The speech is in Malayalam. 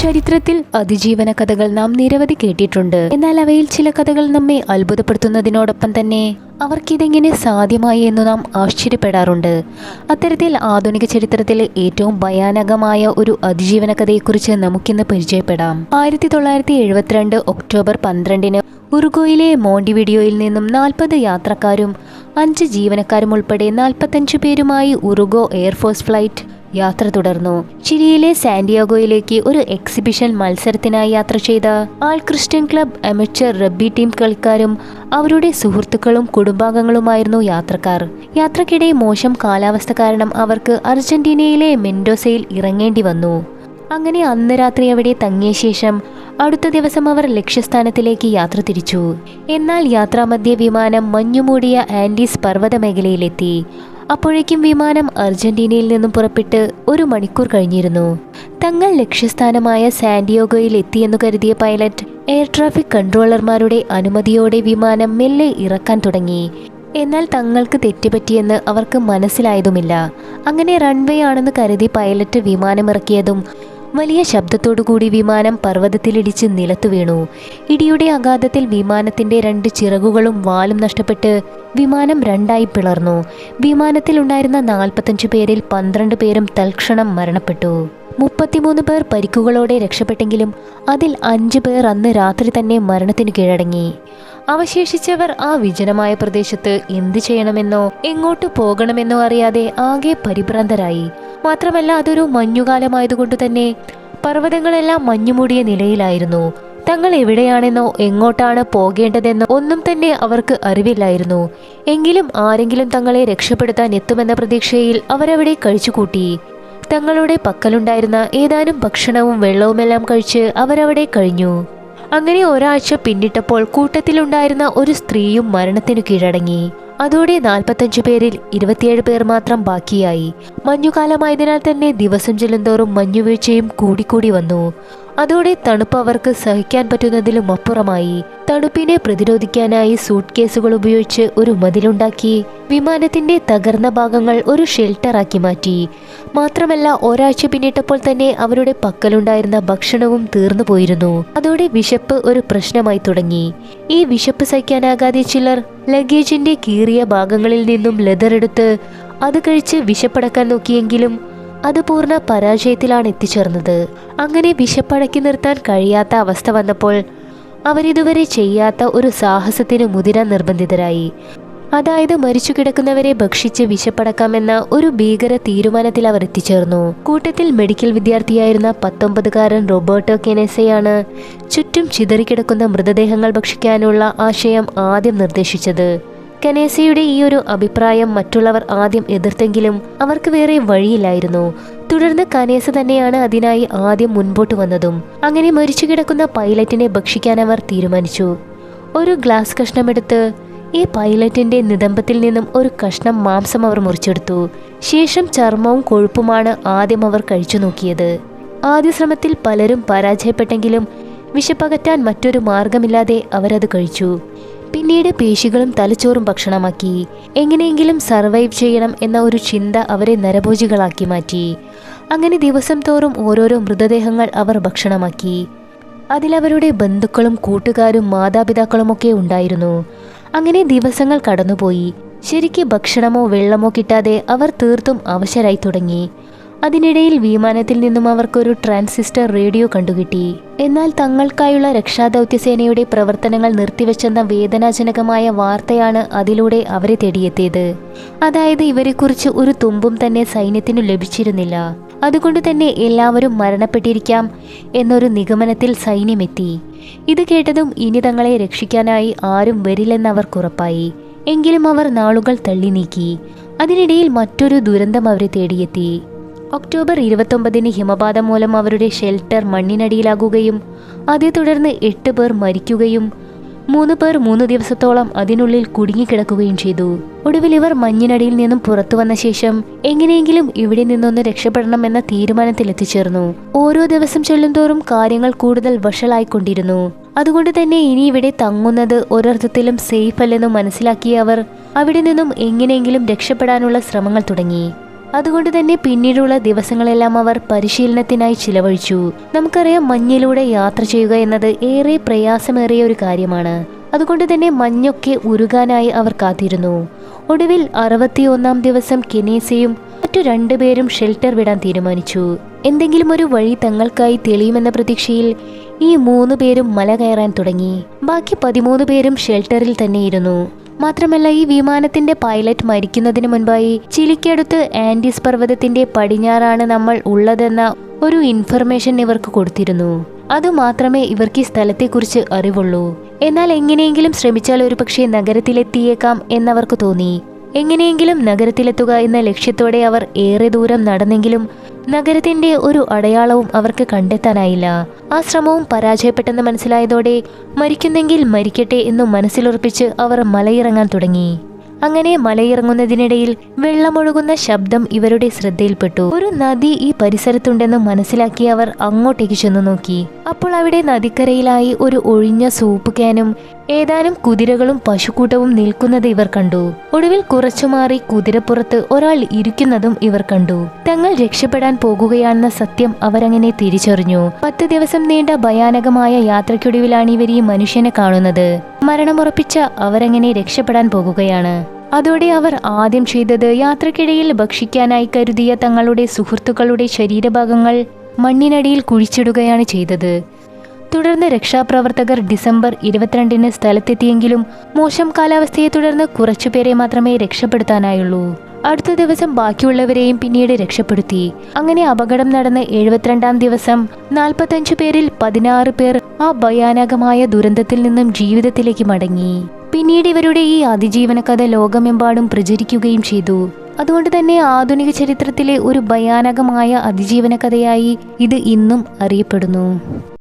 ചരിത്രത്തിൽ അതിജീവന കഥകൾ നാം നിരവധി കേട്ടിട്ടുണ്ട്. എന്നാൽ അവയിൽ ചില കഥകൾ നമ്മെ അത്ഭുതപ്പെടുത്തുന്നതിനോടൊപ്പം തന്നെ അവർക്കിതെങ്ങനെ സാധ്യമായി എന്ന് നാം ആശ്ചര്യപ്പെടാറുണ്ട്. അത്തരത്തിൽ ആധുനിക ചരിത്രത്തിലെ ഏറ്റവും ഭയാനകമായ ഒരു അതിജീവന കഥയെക്കുറിച്ച് നമുക്കിന്ന് പരിചയപ്പെടാം. ആയിരത്തി തൊള്ളായിരത്തി എഴുപത്തിരണ്ട് ഒക്ടോബർ പന്ത്രണ്ടിന് ഉറുഗോയിലെ മോണ്ടിവിഡിയോയിൽ നിന്നും നാൽപ്പത് യാത്രക്കാരും അഞ്ച് ജീവനക്കാരും ഉൾപ്പെടെ നാൽപ്പത്തഞ്ച് പേരുമായി ഉറുഗോ എയർഫോഴ്സ് ഫ്ലൈറ്റ് യാത്ര തുടർന്നു. ചിലിയിലെ സാന്റിയാഗോയിലേക്ക് ഒരു എക്സിബിഷൻ മത്സരത്തിനായി യാത്ര ചെയ്ത ആൾ Christian club amateur rugby team കളിക്കാരും അവരുടെ സുഹൃത്തുക്കളും കുടുംബാംഗങ്ങളുമായിരുന്നു യാത്രക്കാർ. യാത്രക്കിടെ മോശം കാലാവസ്ഥ കാരണം അവർക്ക് അർജന്റീനയിലെ മെൻഡോസയിൽ ഇറങ്ങേണ്ടി വന്നു. അങ്ങനെ അന്ന് രാത്രി അവിടെ തങ്ങിയ ശേഷം അടുത്ത ദിവസം അവർ ലക്ഷ്യസ്ഥാനത്തിലേക്ക് യാത്ര തിരിച്ചു. എന്നാൽ യാത്രാമധ്യ വിമാനം മഞ്ഞുമൂടിയ ആൻഡീസ് പർവത മേഖലയിലെത്തി അപ്പോഴേക്കും വിമാനം അർജന്റീനയിൽ നിന്നും പുറപ്പെട്ട് ഒരു മണിക്കൂർ കഴിഞ്ഞിരുന്നു. തങ്ങൾ ലക്ഷ്യസ്ഥാനമായ സാന്റിയോഗോയിൽ എത്തിയെന്നു കരുതിയ പൈലറ്റ് എയർ ട്രാഫിക് കൺട്രോളർമാരുടെ അനുമതിയോടെ വിമാനം മെല്ലെ ഇറക്കാൻ തുടങ്ങി. എന്നാൽ തങ്ങൾക്ക് തെറ്റുപറ്റിയെന്ന് അവർക്ക് മനസ്സിലായതുമില്ല. അങ്ങനെ റൺവേ ആണെന്ന് കരുതി പൈലറ്റ് വിമാനമിറക്കിയതും വലിയ ശബ്ദത്തോടുകൂടി വിമാനം പർവതത്തിലിടിച്ച് നിലത്തു വീണു. ഇടിയുടെ ആഘാതത്തിൽ വിമാനത്തിന്റെ രണ്ട് ചിറകുകളും വാലും നഷ്ടപ്പെട്ട് വിമാനം രണ്ടായി പിളർന്നു. വിമാനത്തിലുണ്ടായിരുന്ന നാൽപ്പത്തഞ്ച് പേരിൽ പന്ത്രണ്ട് പേരും തൽക്ഷണം മരണപ്പെട്ടു. മുപ്പത്തിമൂന്ന് പേർ പരിക്കുകളോടെ രക്ഷപ്പെട്ടെങ്കിലും അതിൽ അഞ്ച് പേർ അന്ന് രാത്രി തന്നെ മരണത്തിന് കീഴടങ്ങി. അവശേഷിച്ചവർ ആ വിജനമായ പ്രദേശത്ത് എന്തു ചെയ്യണമെന്നോ എങ്ങോട്ട് പോകണമെന്നോ അറിയാതെ ആകെ പരിഭ്രാന്തരായി. മാത്രമല്ല അതൊരു മഞ്ഞുകാലമായതുകൊണ്ട് തന്നെ പർവതങ്ങളെല്ലാം മഞ്ഞുമൂടിയ നിലയിലായിരുന്നു. തങ്ങൾ എവിടെയാണെന്നോ എങ്ങോട്ടാണ് പോകേണ്ടതെന്നോ ഒന്നും തന്നെ അവർക്ക് അറിവില്ലായിരുന്നു. എങ്കിലും ആരെങ്കിലും തങ്ങളെ രക്ഷപ്പെടുത്താൻ എത്തുമെന്ന പ്രതീക്ഷയിൽ അവരവിടെ കഴിച്ചുകൂട്ടി. തങ്ങളുടെ പക്കലുണ്ടായിരുന്ന ഏതാനും ഭക്ഷണവും വെള്ളവുമെല്ലാം കഴിച്ച് അവരവിടെ കഴിഞ്ഞു. അങ്ങനെ ഒരാഴ്ച പിന്നിട്ടപ്പോൾ കൂട്ടത്തിലുണ്ടായിരുന്ന ഒരു സ്ത്രീയും മരണത്തിനു കീഴടങ്ങി. അതോടെ നാൽപ്പത്തഞ്ചു പേരിൽ ഇരുപത്തിയേഴ് പേർ മാത്രം ബാക്കിയായി. മഞ്ഞുകാലമായതിനാൽ തന്നെ ദിവസം ചെല്ലുന്തോറും മഞ്ഞുവീഴ്ചയും കൂടിക്കൂടി വന്നു. അതോടെ തണുപ്പ് അവർക്ക് സഹിക്കാൻ പറ്റുന്നതിലും അപ്പുറമായി. തണുപ്പിനെ പ്രതിരോധിക്കാനായി സൂട്ട് കേസുകൾ ഉപയോഗിച്ച് ഒരു മതിലുണ്ടാക്കി വിമാനത്തിന്റെ തകർന്ന ഭാഗങ്ങൾ ഒരു ഷെൽട്ടറാക്കി മാറ്റി. മാത്രമല്ല ഒരാഴ്ച പിന്നിട്ടപ്പോൾ തന്നെ അവരുടെ പക്കലുണ്ടായിരുന്ന ഭക്ഷണവും തീർന്നു പോയിരുന്നു. അതോടെ വിശപ്പ് ഒരു പ്രശ്നമായി തുടങ്ങി. ഈ വിശപ്പ് സഹിക്കാനാകാതെ ചിലർ ലഗേജിന്റെ കീറിയ ഭാഗങ്ങളിൽ നിന്നും ലെതർ എടുത്ത് അത് കഴിച്ച് വിശപ്പടക്കാൻ നോക്കിയെങ്കിലും അത് പൂർണ പരാജയത്തിലാണ് എത്തിച്ചേർന്നത്. അങ്ങനെ വിശപ്പടക്കി നിർത്താൻ കഴിയാത്ത അവസ്ഥ വന്നപ്പോൾ അവരിതുവരെ ചെയ്യാത്ത ഒരു സാഹസത്തിന് മുതിരാൻ നിർബന്ധിതരായി. അതായത് മരിച്ചു കിടക്കുന്നവരെ ഭക്ഷിച്ച് വിശപ്പടക്കാമെന്ന ഒരു ഭീകര തീരുമാനത്തിൽ അവർ എത്തിച്ചേർന്നു. കൂട്ടത്തിൽ മെഡിക്കൽ വിദ്യാർത്ഥിയായിരുന്ന പത്തൊമ്പതുകാരൻ റോബർട്ടോ കെനേസയാണ് ചുറ്റും ചിതറിക്കിടക്കുന്ന മൃതദേഹങ്ങൾ ഭക്ഷിക്കാനുള്ള ആശയം ആദ്യം നിർദ്ദേശിച്ചത്. കനേസയുടെ ഈ ഒരു അഭിപ്രായം മറ്റുള്ളവർ ആദ്യം എതിർത്തെങ്കിലും അവർക്ക് വേറെ വഴിയില്ലായിരുന്നു. തുടർന്ന് കനേസ തന്നെയാണ് അതിനായി ആദ്യം മുൻപോട്ട് വന്നതും. അങ്ങനെ മരിച്ചു കിടക്കുന്ന പൈലറ്റിനെ ഭക്ഷിക്കാൻ അവർ തീരുമാനിച്ചു. ഒരു ഗ്ലാസ് കഷ്ണമെടുത്ത് ഈ പൈലറ്റിന്റെ നിതംബത്തിൽ നിന്നും ഒരു കഷ്ണം മാംസം അവർ മുറിച്ചെടുത്തു. ശേഷം ചർമ്മവും കൊഴുപ്പുമാണ് ആദ്യം അവർ കഴിച്ചു നോക്കിയത്. ആദ്യ ശ്രമത്തിൽ പലരും പരാജയപ്പെട്ടെങ്കിലും വിശപ്പകറ്റാൻ മറ്റൊരു മാർഗമില്ലാതെ അവരത് കഴിച്ചു. പിന്നീട് പേശികളും തലച്ചോറും ഭക്ഷണമാക്കി. എങ്ങനെയെങ്കിലും സർവൈവ് ചെയ്യണം എന്ന ഒരു ചിന്ത അവരെ നരഭോജികളാക്കി മാറ്റി. അങ്ങനെ ദിവസം തോറും ഓരോരോ മൃതദേഹങ്ങൾ അവർ ഭക്ഷണമാക്കി. അതിലവരുടെ ബന്ധുക്കളും കൂട്ടുകാരും മാതാപിതാക്കളുമൊക്കെ ഉണ്ടായിരുന്നു. അങ്ങനെ ദിവസങ്ങൾ കടന്നുപോയി. ശരിക്ക് ഭക്ഷണമോ വെള്ളമോ കിട്ടാതെ അവർ തീർത്തും അവശരായി തുടങ്ങി. അതിനിടയിൽ വിമാനത്തിൽ നിന്നും അവർക്കൊരു ട്രാൻസിസ്റ്റർ റേഡിയോ കണ്ടുകിട്ടി. എന്നാൽ തങ്ങൾക്കായുള്ള രക്ഷാദൗത്യസേനയുടെ പ്രവർത്തനങ്ങൾ നിർത്തിവെച്ചെന്ന വേദനാജനകമായ വാർത്തയാണ് അതിലൂടെ അവരെ തേടിയെത്തിയത്. അതായത് ഇവരെക്കുറിച്ച് ഒരു തുമ്പും തന്നെ സൈന്യത്തിനു ലഭിച്ചിരുന്നില്ല. അതുകൊണ്ട് തന്നെ എല്ലാവരും മരണപ്പെട്ടിരിക്കാം എന്നൊരു നിഗമനത്തിൽ സൈന്യമെത്തി. ഇത് കേട്ടതും ഇനി തങ്ങളെ രക്ഷിക്കാനായി ആരും വരില്ലെന്ന് അവർക്കുറപ്പായി എങ്കിലും അവർ നാളുകൾ തള്ളി നീക്കി. അതിനിടയിൽ മറ്റൊരു ദുരന്തം അവരെ തേടിയെത്തി. ഒക്ടോബർ ഇരുപത്തൊമ്പതിന് ഹിമപാതം മൂലം അവരുടെ ഷെൽട്ടർ മണ്ണിനടിയിലാകുകയും അതേ തുടർന്ന് എട്ട് പേർ മരിക്കുകയും മൂന്ന് പേർ മൂന്ന് ദിവസത്തോളം അതിനുള്ളിൽ കുടുങ്ങിക്കിടക്കുകയും ചെയ്തു. ഒടുവിൽ ഇവർ മഞ്ഞിനടിയിൽ നിന്നും പുറത്തു വന്ന ശേഷം എങ്ങനെയെങ്കിലും ഇവിടെ നിന്നൊന്ന് രക്ഷപ്പെടണം എന്ന തീരുമാനത്തിൽ എത്തിച്ചേർന്നു ഓരോ ദിവസം ചെല്ലുന്തോറും കാര്യങ്ങൾ കൂടുതൽ വഷളായിക്കൊണ്ടിരുന്നു. അതുകൊണ്ട് തന്നെ ഇനി ഇവിടെ തങ്ങുന്നത് ഒരർത്ഥത്തിലും സേഫ് അല്ലെന്ന് മനസ്സിലാക്കിയ അവർ അവിടെ നിന്നും എങ്ങനെയെങ്കിലും രക്ഷപ്പെടാനുള്ള ശ്രമങ്ങൾ തുടങ്ങി. അതുകൊണ്ട് തന്നെ പിന്നീടുള്ള ദിവസങ്ങളെല്ലാം അവർ പരിശീലനത്തിനായി ചിലവഴിച്ചു. നമുക്കറിയാം മഞ്ഞിലൂടെ യാത്ര ചെയ്യുക എന്നത് ഏറെ പ്രയാസമേറിയ ഒരു കാര്യമാണ്. അതുകൊണ്ട് തന്നെ മഞ്ഞൊക്കെ ഉരുകാനായി അവർ കാത്തിരുന്നു. ഒടുവിൽ അറുപത്തിയൊന്നാം ദിവസം കെനീസയും മറ്റു രണ്ടുപേരും ഷെൽട്ടർ വിടാൻ തീരുമാനിച്ചു. എന്തെങ്കിലും ഒരു വഴി തങ്ങൾക്കായി തെളിയുമെന്ന പ്രതീക്ഷയിൽ ഈ മൂന്ന് പേരും മല കയറാൻ തുടങ്ങി. ബാക്കി പതിമൂന്ന് പേരും ഷെൽട്ടറിൽ തന്നെയിരുന്നു. മാത്രമല്ല ഈ വിമാനത്തിന്റെ പൈലറ്റ് മരിക്കുന്നതിന് മുൻപായി ചിലിക്കടുത്ത് ആൻഡീസ് പർവതത്തിന്റെ പടിഞ്ഞാറാണ് നമ്മൾ ഉള്ളതെന്ന ഒരു ഇൻഫർമേഷൻ ഇവർക്ക് കൊടുത്തിരുന്നു. അതുമാത്രമേ ഇവർക്ക് ഈ സ്ഥലത്തെക്കുറിച്ച് അറിവുള്ളൂ. എന്നാൽ എങ്ങനെയെങ്കിലും ശ്രമിച്ചാൽ ഒരുപക്ഷെ നഗരത്തിലെത്തിയേക്കാം എന്നവർക്ക് തോന്നി. എങ്ങനെയെങ്കിലും നഗരത്തിലെത്തുക എന്ന ലക്ഷ്യത്തോടെ അവർ ഏറെ ദൂരം നടന്നെങ്കിലും നഗരത്തിന്റെ ഒരു അടയാളവും അവർക്ക് കണ്ടെത്താനായില്ല. ആ ശ്രമവും പരാജയപ്പെട്ടെന്ന് മനസ്സിലായതോടെ മരിക്കുന്നെങ്കിൽ മരിക്കട്ടെ എന്നു മനസ്സിലുറപ്പിച്ച് അവർ മലയിറങ്ങാൻ തുടങ്ങി. അങ്ങനെ മലയിറങ്ങുന്നതിനിടയിൽ വെള്ളമൊഴുകുന്ന ശബ്ദം ഇവരുടെ ശ്രദ്ധയിൽപ്പെട്ടു. ഒരു നദി ഈ പരിസരത്തുണ്ടെന്ന് മനസ്സിലാക്കി അവർ അങ്ങോട്ടേക്ക് ചെന്നു നോക്കി. അപ്പോൾ അവിടെ നദിക്കരയിലായി ഒരു ഒഴിഞ്ഞ സൂപ്പ് ക്യാനും ഏതാനും കുതിരകളും പശുക്കൂട്ടവും നിൽക്കുന്നത് ഇവർ കണ്ടു. ഒടുവിൽ കുറച്ചു മാറി കുതിരപ്പുറത്ത് ഒരാൾ ഇരിക്കുന്നതും ഇവർ കണ്ടു. തങ്ങൾ രക്ഷപ്പെടാൻ പോകുകയാണെന്ന സത്യം അവരങ്ങനെ തിരിച്ചറിഞ്ഞു. പത്ത് ദിവസം നീണ്ട ഭയാനകമായ യാത്രയ്ക്കൊടുവിലാണ് ഇവർ ഈ മനുഷ്യനെ കാണുന്നത്. മരണമുറപ്പിച്ച അവരങ്ങനെ രക്ഷപ്പെടാൻ പോകുകയാണ്. അതോടെ അവർ ആദ്യം ചെയ്തത് യാത്രക്കിടയിൽ ഭക്ഷിക്കാനായി കരുതിയ തങ്ങളുടെ സുഹൃത്തുക്കളുടെ ശരീരഭാഗങ്ങൾ മണ്ണിനടിയിൽ കുഴിച്ചിടുകയാണ് ചെയ്തത്. തുടർന്ന് രക്ഷാപ്രവർത്തകർ ഡിസംബർ ഇരുപത്തിരണ്ടിന് സ്ഥലത്തെത്തിയെങ്കിലും മോശം കാലാവസ്ഥയെ തുടർന്ന് കുറച്ചുപേരെ മാത്രമേ രക്ഷപ്പെടുത്താനായുള്ളൂ. അടുത്ത ദിവസം ബാക്കിയുള്ളവരെയും പിന്നീട് രക്ഷപ്പെടുത്തി. അങ്ങനെ അപകടം നടന്ന എഴുപത്തിരണ്ടാം ദിവസം നാൽപ്പത്തഞ്ചു പേരിൽ പതിനാറ് പേർ ആ ഭയാനകമായ ദുരന്തത്തിൽ നിന്നും ജീവിതത്തിലേക്ക് മടങ്ങി. പിന്നീട് ഇവരുടെ ഈ അതിജീവന കഥ ലോകമെമ്പാടും പ്രചരിക്കുകയും ചെയ്തു. അതുകൊണ്ട് തന്നെ ആധുനിക ചരിത്രത്തിലെ ഒരു ഭയാനകമായ അതിജീവന കഥയായി ഇത് ഇന്നും അറിയപ്പെടുന്നു.